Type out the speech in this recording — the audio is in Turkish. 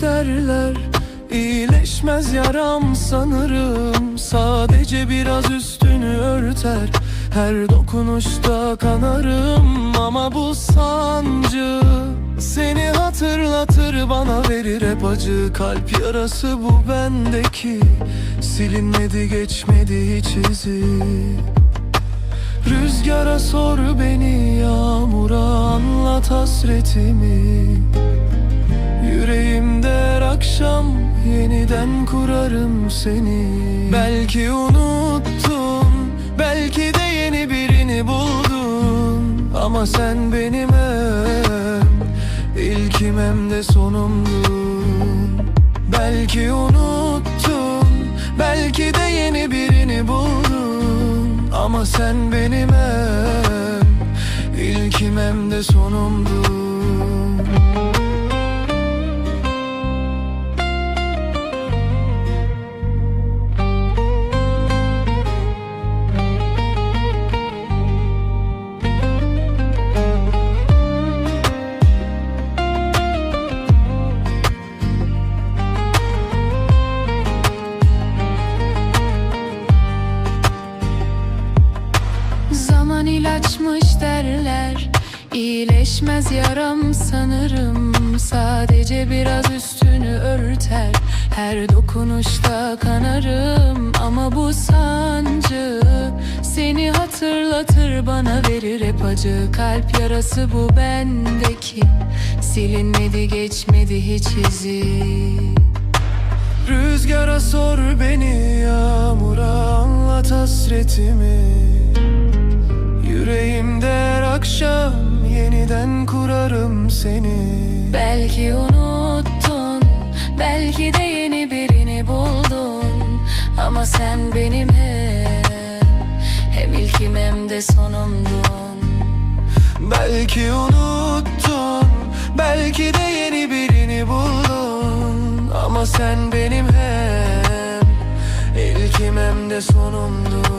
derler. İyileşmez yaram sanırım. Sadece biraz üstünü örter. Her dokunuşta kanarım Ama bu sancı Seni hatırlatır bana verir. Hep acı Kalp yarası bu bendeki. Silinmedi geçmedi hiç izi. Rüzgara sor beni Yağmura anlat hasretimi akşam yeniden kurarım seni. Belki unuttun, belki de yeni birini buldun. Ama sen benim hem ilkim hem de sonumdun. Belki unuttun, belki de yeni birini buldun. Ama sen benim hem ilkim hem de sonumdun İlaçmış derler. İyileşmez yaram sanırım. Sadece biraz üstünü örter. Her dokunuşta kanarım. Ama bu sancı Seni hatırlatır bana verir. Hep acı Kalp yarası bu bendeki. Silinmedi geçmedi hiç izi. Rüzgara sor beni Yağmura anlat hasretimi Yüreğimde her akşam yeniden kurarım seni. Belki unuttun Belki de yeni birini buldun. Ama sen benim hem Hem ilkim hem de sonumdun. Belki unuttun Belki de yeni birini buldun. Ama sen benim hem ilkim hem de sonumdun